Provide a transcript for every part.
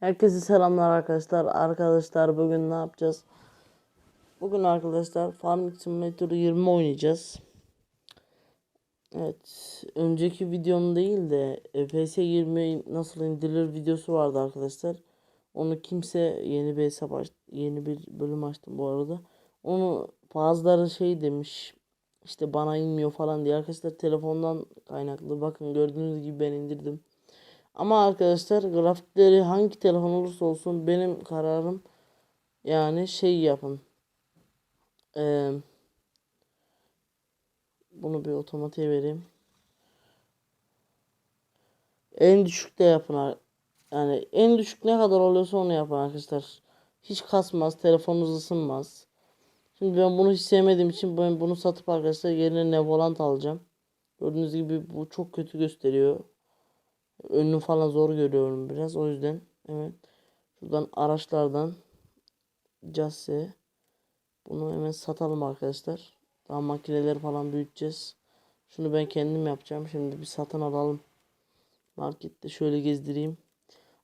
Herkese selamlar arkadaşlar. Arkadaşlar bugün ne yapacağız? Bugün arkadaşlar Farming Simulator 20 oynayacağız. Evet. Önceki videom değil de PS 20 nasıl indirilir videosu vardı arkadaşlar. Onu kimse yeni bir hesap aç, yeni bir bölüm açtım bu arada. Onu bazıları şey demiş. işte bana inmiyor falan diye arkadaşlar telefondan kaynaklı. Bakın gördüğünüz gibi ben indirdim. Ama arkadaşlar grafikleri hangi telefon olursa olsun benim kararım yani şey yapın. Ee, bunu bir otomatiğe vereyim. En düşükte yapın. Yani en düşük ne kadar oluyorsa onu yapın arkadaşlar. Hiç kasmaz, telefonunuz ısınmaz. Şimdi ben bunu hiç sevmediğim için ben bunu satıp arkadaşlar yerine Nevolant alacağım. Gördüğünüz gibi bu çok kötü gösteriyor. Önünü falan zor görüyorum biraz. O yüzden evet. Şuradan araçlardan Casse bunu hemen satalım arkadaşlar. Daha makineleri falan büyüteceğiz. Şunu ben kendim yapacağım. Şimdi bir satın alalım. Markette şöyle gezdireyim.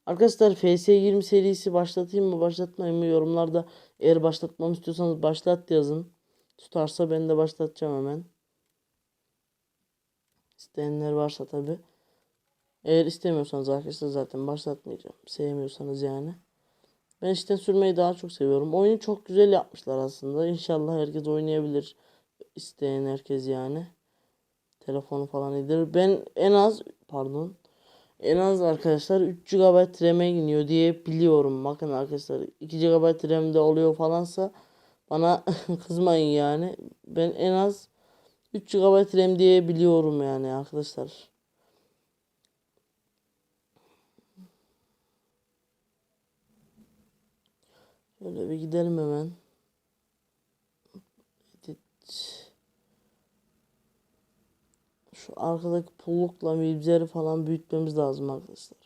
Arkadaşlar FS20 serisi başlatayım mı başlatmayayım mı yorumlarda eğer başlatmamı istiyorsanız başlat yazın. Tutarsa ben de başlatacağım hemen. İsteyenler varsa tabi. Eğer istemiyorsanız arkadaşlar zaten başlatmayacağım. Sevmiyorsanız yani. Ben işte sürmeyi daha çok seviyorum. Oyunu çok güzel yapmışlar aslında. İnşallah herkes oynayabilir. İsteyen herkes yani. Telefonu falan indirir. Ben en az pardon. En az arkadaşlar 3 GB RAM'e iniyor diye biliyorum. Bakın arkadaşlar 2 GB RAM'de oluyor falansa bana kızmayın yani. Ben en az 3 GB RAM diye biliyorum yani arkadaşlar. Şöyle bir gidelim hemen. Edit. Şu arkadaki pullukla mibzeri falan büyütmemiz lazım arkadaşlar.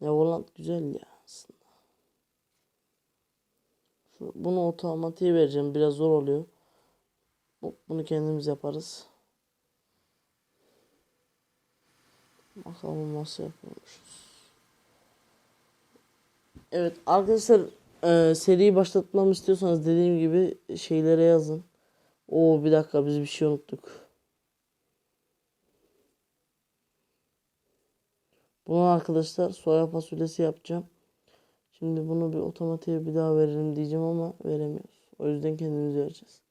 Nevolant güzel ya aslında. Şu, bunu otomatiğe vereceğim. Biraz zor oluyor. Bu- Bunu kendimiz yaparız. Bakalım nasıl yapıyormuşuz. Evet arkadaşlar e, seriyi başlatmamı istiyorsanız dediğim gibi şeylere yazın. Oo bir dakika biz bir şey unuttuk. Bunu arkadaşlar soya fasulyesi yapacağım. Şimdi bunu bir otomatiğe bir daha verelim diyeceğim ama veremiyoruz. O yüzden kendimiz vereceğiz.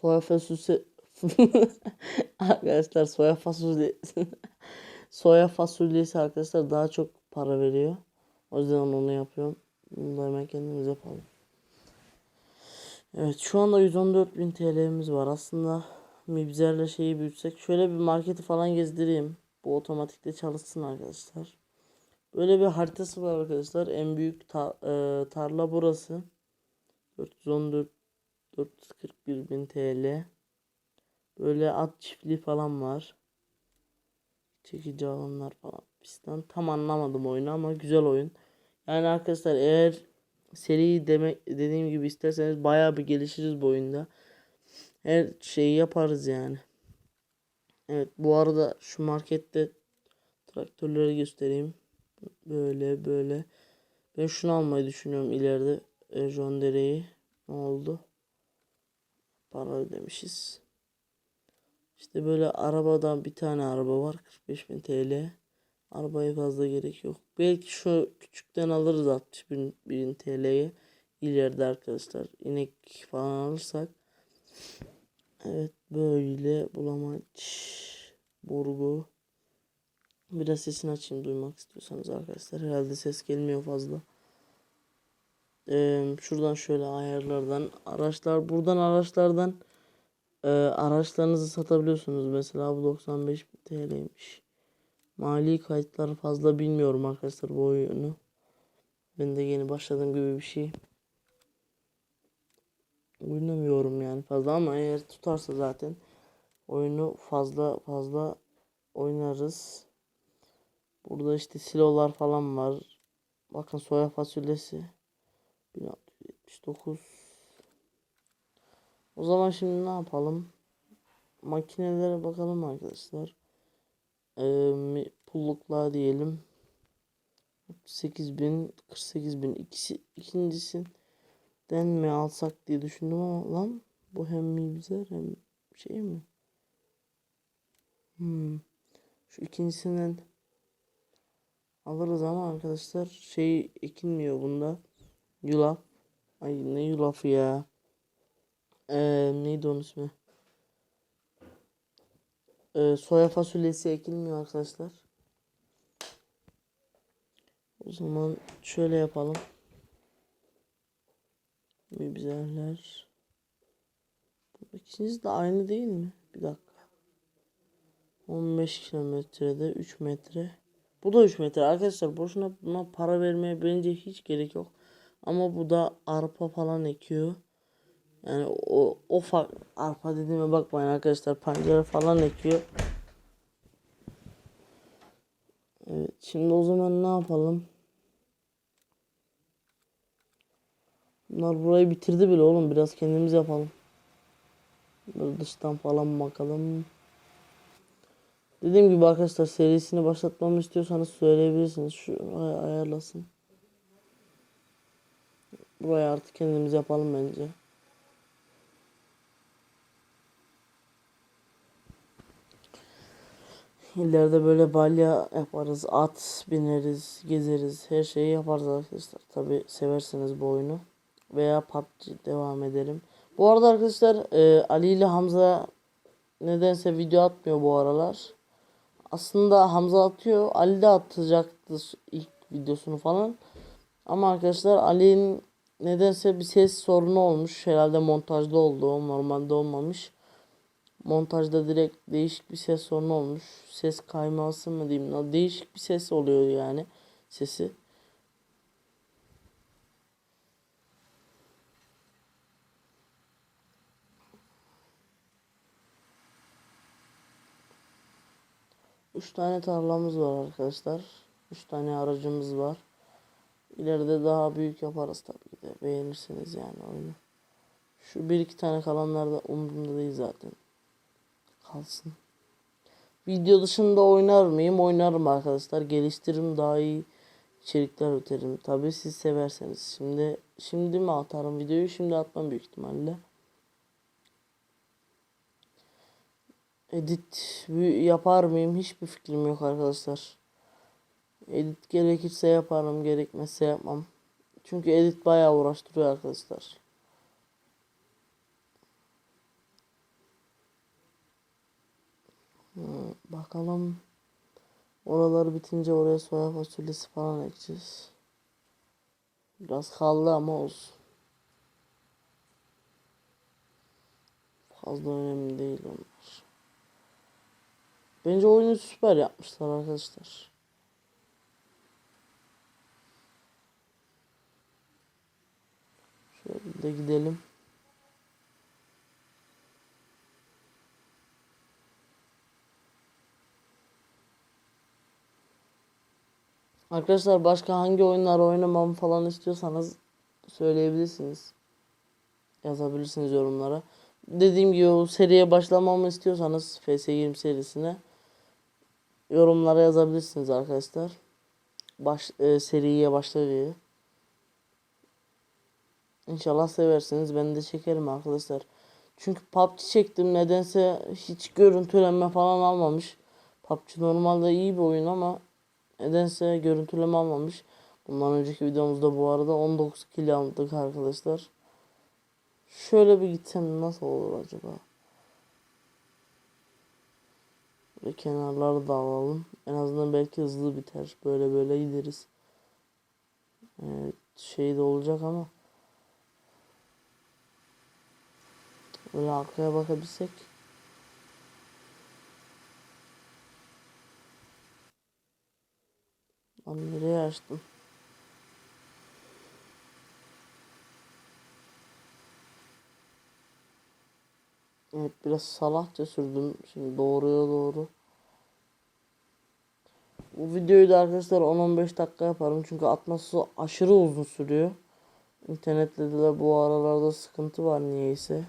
Soya fasulyesi arkadaşlar soya fasulyesi soya fasulyesi arkadaşlar daha çok para veriyor. O yüzden onu yapıyorum. Bunu da hemen kendimiz yapalım. Evet şu anda 114.000 TL'miz var. Aslında Mibzer'le şeyi büyütsek. Şöyle bir marketi falan gezdireyim. Bu otomatikte çalışsın arkadaşlar. Böyle bir haritası var arkadaşlar. En büyük ta- e, tarla burası. 414 441 bin TL. Böyle at çiftliği falan var. Çekici alanlar falan pistten. Tam anlamadım oyunu ama güzel oyun. Yani arkadaşlar eğer seri demek dediğim gibi isterseniz bayağı bir gelişiriz bu oyunda. Her şeyi yaparız yani. Evet bu arada şu markette traktörleri göstereyim. Böyle böyle. Ben şunu almayı düşünüyorum ileride. E, John Deere'yi. Ne oldu? Para ödemişiz. İşte böyle arabadan bir tane araba var. 45.000 TL. Arabaya fazla gerek yok. Belki şu küçükten alırız 60.000 TL'ye. İleride arkadaşlar inek falan alırsak. Evet böyle bulamaç. Burgu. Biraz sesini açayım duymak istiyorsanız arkadaşlar. Herhalde ses gelmiyor fazla. Ee, şuradan şöyle ayarlardan araçlar buradan araçlardan e, araçlarınızı satabiliyorsunuz. Mesela bu 95 TL'ymiş. Mali kayıtları fazla bilmiyorum arkadaşlar bu oyunu. Ben de yeni başladığım gibi bir şey. Oynamıyorum yani fazla ama eğer tutarsa zaten oyunu fazla fazla oynarız. Burada işte silolar falan var. Bakın soya fasulyesi. 1679. O zaman şimdi ne yapalım? makinelere bakalım arkadaşlar. Ee, pulluklar diyelim. 8000 48000 ikisi ikincisinden mi alsak diye düşündüm ama lan bu hem mibzer hem şey mi? Hmm. Şu ikincisinden alırız ama arkadaşlar şey ekilmiyor bunda. Yulaf. Ay ne yulafı ya. Ee, neydi onun ismi? Ee, soya fasulyesi ekilmiyor arkadaşlar. O zaman şöyle yapalım. Mibzerler. Bu ikiniz de aynı değil mi? Bir dakika. 15 kilometrede 3 metre. Bu da 3 metre. Arkadaşlar boşuna buna para vermeye bence hiç gerek yok. Ama bu da arpa falan ekiyor. Yani o, o fa- arpa dediğime bakmayın arkadaşlar. Pancara falan ekiyor. Evet şimdi o zaman ne yapalım? Bunlar burayı bitirdi bile oğlum. Biraz kendimiz yapalım. Böyle dıştan falan bakalım. Dediğim gibi arkadaşlar serisini başlatmamı istiyorsanız söyleyebilirsiniz. Şuraya ayarlasın. Burayı artık kendimiz yapalım bence. İleride böyle balya yaparız, at bineriz, gezeriz, her şeyi yaparız arkadaşlar. Tabi severseniz bu oyunu. Veya PUBG devam edelim. Bu arada arkadaşlar e, Ali ile Hamza nedense video atmıyor bu aralar. Aslında Hamza atıyor. Ali de atacaktı ilk videosunu falan. Ama arkadaşlar Ali'nin nedense bir ses sorunu olmuş. Herhalde montajda oldu. Normalde olmamış. Montajda direkt değişik bir ses sorunu olmuş. Ses kayması mı diyeyim. Değişik bir ses oluyor yani. Sesi. Üç tane tarlamız var arkadaşlar. Üç tane aracımız var. İleride daha büyük yaparız tabii ki de. Beğenirseniz yani oyunu. Şu bir iki tane kalanlar da umurumda değil zaten. Kalsın. Video dışında oynar mıyım? Oynarım arkadaşlar. Geliştiririm daha iyi içerikler üreterim. Tabii siz severseniz. Şimdi şimdi mi atarım videoyu? Şimdi atmam büyük ihtimalle. Edit yapar mıyım? Hiçbir fikrim yok arkadaşlar. Edit gerekirse yaparım, gerekmezse yapmam. Çünkü edit bayağı uğraştırıyor arkadaşlar. Bakalım. Oraları bitince oraya soya fasulyesi falan ekeceğiz. Biraz kaldı ama olsun. Fazla önemli değil onlar. Bence oyunu süper yapmışlar arkadaşlar. Şöyle de gidelim. Arkadaşlar başka hangi oyunlar oynamamı falan istiyorsanız söyleyebilirsiniz. Yazabilirsiniz yorumlara. Dediğim gibi o seriye başlamamı istiyorsanız FS20 serisine yorumlara yazabilirsiniz arkadaşlar. Baş, e, seriye başla. İnşallah seversiniz. Ben de çekerim arkadaşlar. Çünkü PUBG çektim. Nedense hiç görüntülenme falan almamış. PUBG normalde iyi bir oyun ama nedense görüntüleme almamış. Bundan önceki videomuzda bu arada 19 kill aldık arkadaşlar. Şöyle bir gitsem nasıl olur acaba? Ve kenarları da alalım. En azından belki hızlı biter. Böyle böyle gideriz. Evet, şey de olacak ama. Böyle arkaya bakabilsek. Lan nereye açtım? Evet biraz salakça sürdüm. Şimdi doğruya doğru. Bu videoyu da arkadaşlar 10-15 dakika yaparım. Çünkü atması aşırı uzun sürüyor. İnternette de bu aralarda sıkıntı var niyeyse.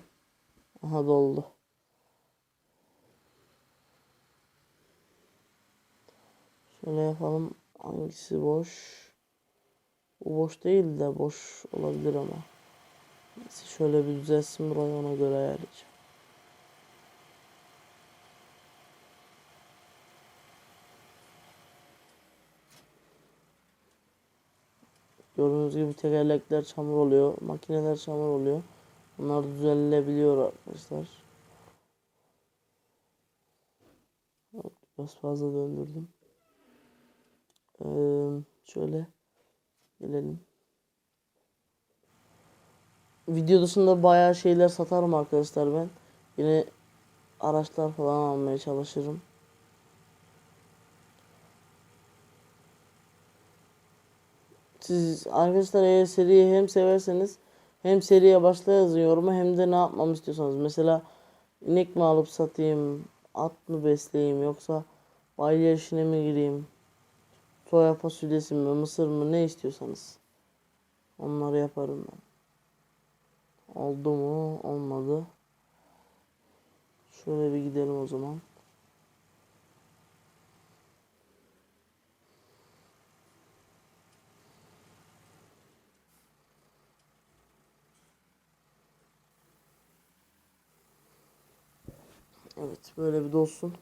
Aha doldu. Şöyle yapalım. Hangisi boş? Bu boş değil de boş olabilir ama. Neyse şöyle bir düzelsin burayı ona göre ayarlayacağım. Gördüğünüz gibi tekerlekler çamur oluyor. Makineler çamur oluyor. Bunlar düzelebiliyor arkadaşlar. Biraz fazla döndürdüm. Şöyle gelelim. Video dışında bayağı şeyler satarım arkadaşlar ben. Yine araçlar falan almaya çalışırım. Siz arkadaşlar eğer seriyi hem severseniz hem seriye başla yoruma hem de ne yapmamı istiyorsanız. Mesela inek mi alıp satayım, at mı besleyeyim yoksa bayılya işine mi gireyim, soya fasulyesi mi, mısır mı ne istiyorsanız. Onları yaparım ben. Oldu mu? Olmadı. Şöyle bir gidelim o zaman. Evet böyle bir dolsun.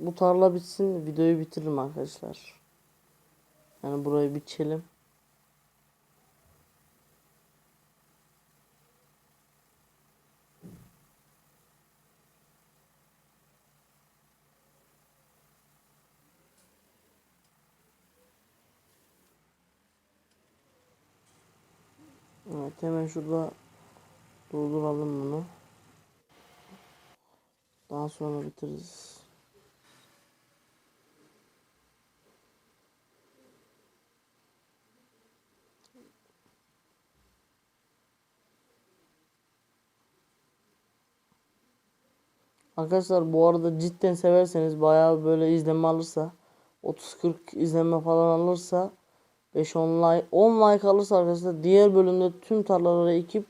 Bu tarla bitsin videoyu bitiririm arkadaşlar. Yani burayı biçelim. Evet hemen şurada durduralım bunu. Daha sonra bitiririz. Arkadaşlar bu arada cidden severseniz bayağı böyle izlenme alırsa 30-40 izlenme falan alırsa 5-10 like 10 like alırsa arkadaşlar diğer bölümde tüm tarlaları ekip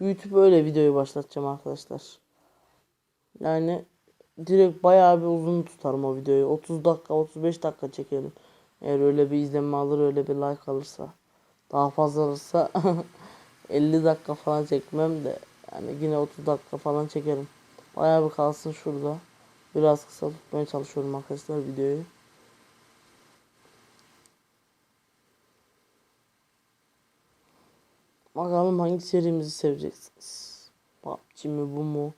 büyütüp öyle videoyu başlatacağım arkadaşlar. Yani direkt bayağı bir uzun tutarım o videoyu. 30 dakika 35 dakika çekelim. Eğer öyle bir izlenme alır öyle bir like alırsa. Daha fazla alırsa 50 dakika falan çekmem de yani yine 30 dakika falan çekerim. Bayağı bir kalsın şurada. Biraz kısa tutmaya çalışıyorum arkadaşlar videoyu. Bakalım hangi serimizi seveceksiniz. PUBG mi bu mu?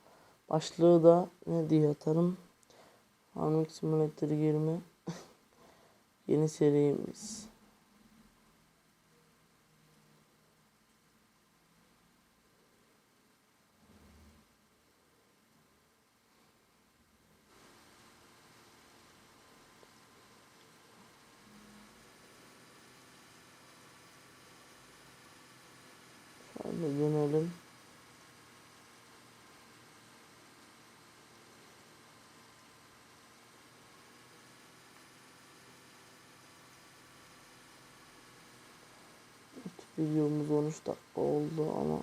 Başlığı da ne diye atarım. Farming Simulator 20. Yeni serimiz. Şöyle dönelim. Videomuz 13 dakika oldu ama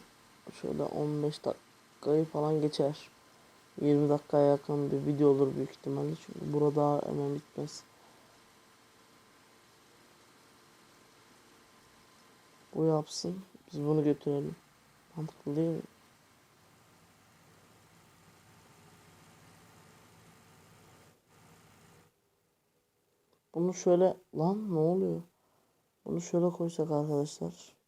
şöyle 15 dakikayı falan geçer. 20 dakikaya yakın bir video olur büyük ihtimalle çünkü burada hemen bitmez. Bu yapsın. Biz bunu götürelim. Mantıklı değil mi? Bunu şöyle lan ne oluyor? Bunu şöyle koysak arkadaşlar.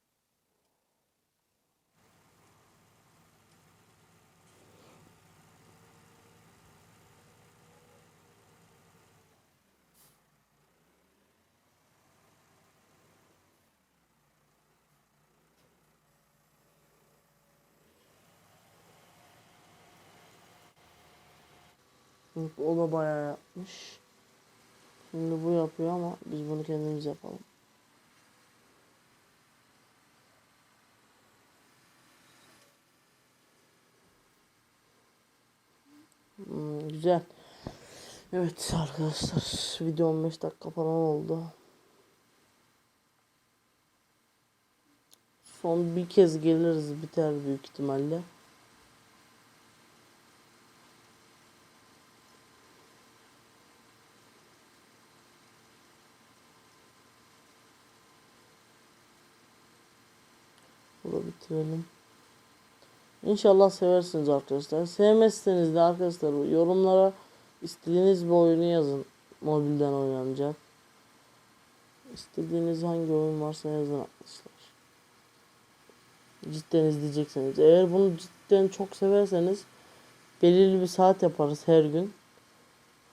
O da bayağı yapmış. Şimdi bu yapıyor ama biz bunu kendimiz yapalım. Hmm, güzel. Evet arkadaşlar video 15 dakika falan oldu. Son bir kez geliriz biter büyük ihtimalle. Bitirelim. İnşallah seversiniz arkadaşlar. Sevmezseniz de arkadaşlar yorumlara istediğiniz bir oyunu yazın. Mobilden oynanacak. İstediğiniz hangi oyun varsa yazın arkadaşlar. Cidden izleyeceksiniz. Eğer bunu cidden çok severseniz belirli bir saat yaparız her gün.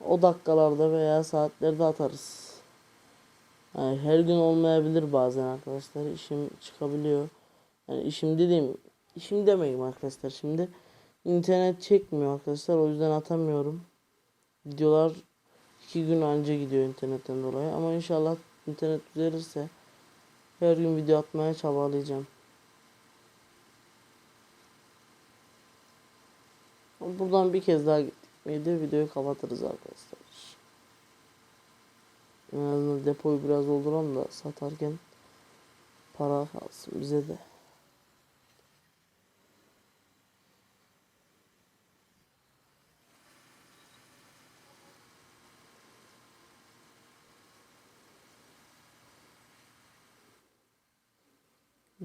O dakikalarda veya saatlerde atarız. Yani her gün olmayabilir bazen arkadaşlar. İşim çıkabiliyor. Yani işim dediğim işim demeyeyim arkadaşlar şimdi. internet çekmiyor arkadaşlar o yüzden atamıyorum. Videolar iki gün önce gidiyor internetten dolayı ama inşallah internet düzelirse her gün video atmaya çabalayacağım. Buradan bir kez daha gittik miydi videoyu kapatırız arkadaşlar. En azından depoyu biraz dolduralım da satarken para kalsın bize de.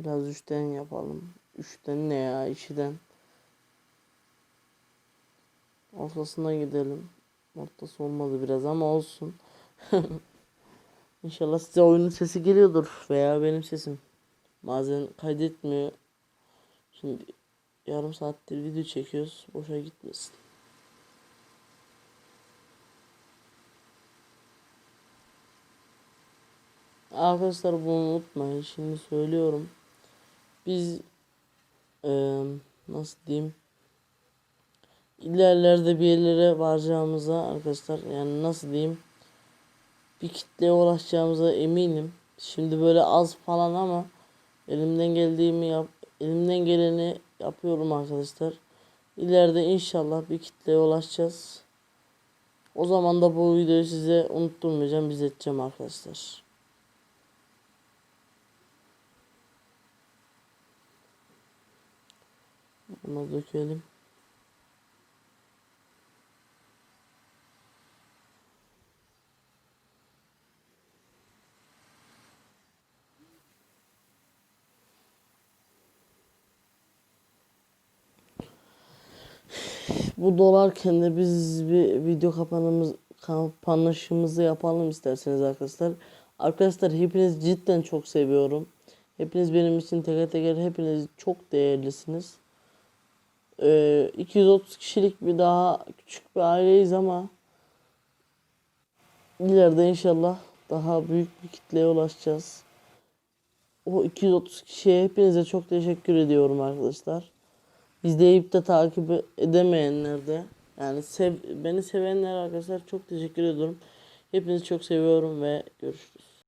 Biraz üçten yapalım. Üçten ne ya? İşiden. Ortasına gidelim. Ortası olmadı biraz ama olsun. İnşallah size oyunun sesi geliyordur veya benim sesim. Bazen kaydetmiyor. Şimdi yarım saattir video çekiyoruz. Boşa gitmesin. Arkadaşlar bunu unutmayın. Şimdi söylüyorum. Biz eee, nasıl diyeyim? ilerlerde bir yerlere varacağımıza arkadaşlar yani nasıl diyeyim bir kitleye ulaşacağımıza eminim. Şimdi böyle az falan ama elimden geldiğimi yap elimden geleni yapıyorum arkadaşlar. İleride inşallah bir kitleye ulaşacağız. O zaman da bu videoyu size unutturmayacağım, izleteceğim arkadaşlar. Bunu dökelim. Bu dolarken de biz bir video kapanımız kapanışımızı yapalım isterseniz arkadaşlar. Arkadaşlar hepiniz cidden çok seviyorum. Hepiniz benim için teker teker hepiniz çok değerlisiniz. Ee, 230 kişilik bir daha küçük bir aileyiz ama ileride inşallah daha büyük bir kitleye ulaşacağız. O 230 kişiye hepinize çok teşekkür ediyorum arkadaşlar. İzleyip de takip edemeyenler de yani sev, beni sevenler arkadaşlar çok teşekkür ediyorum. Hepinizi çok seviyorum ve görüşürüz.